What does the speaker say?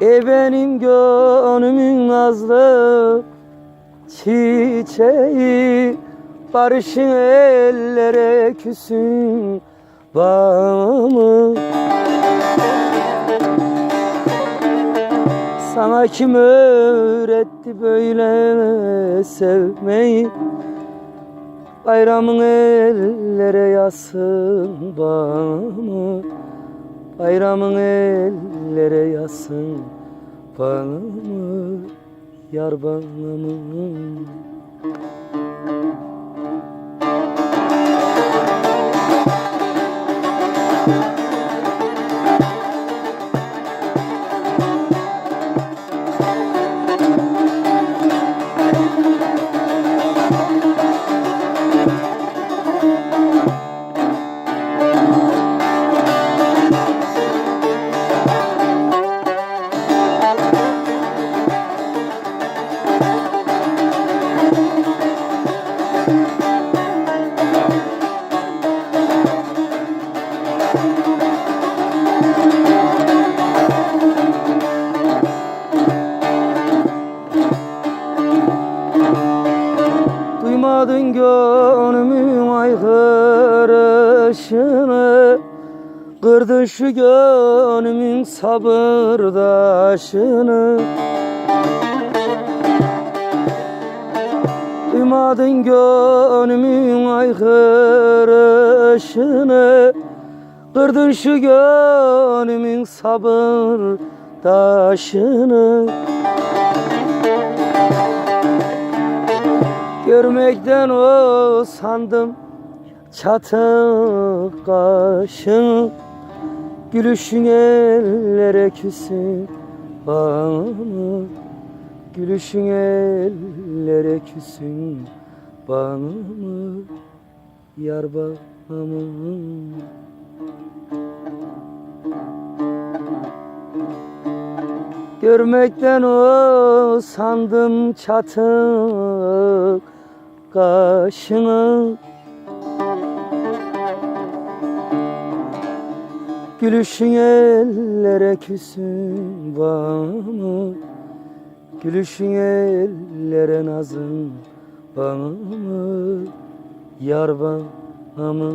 E benim gönlümün nazlı çiçeği Barışın ellere küsün bağımı. Sana kim öğretti böyle sevmeyi Bayramın ellere yazsın bağımı. Bayramın ellere yazsın bağımı. Yar bağımı Duymadın gönlümün aykırışını Kırdın şu gönlümün sabırdaşını. Duymadın gönlümün aykırışını Kırdın şu gönlümün sabırdaşını Görmekten o sandım çatık kaşın Gülüşün ellere küsün bana Gülüşün ellere küsün bana Yar bana Görmekten o sandım çatık kaşını Gülüşün ellere küsün bana Gülüşün ellere nazın bana Yar bana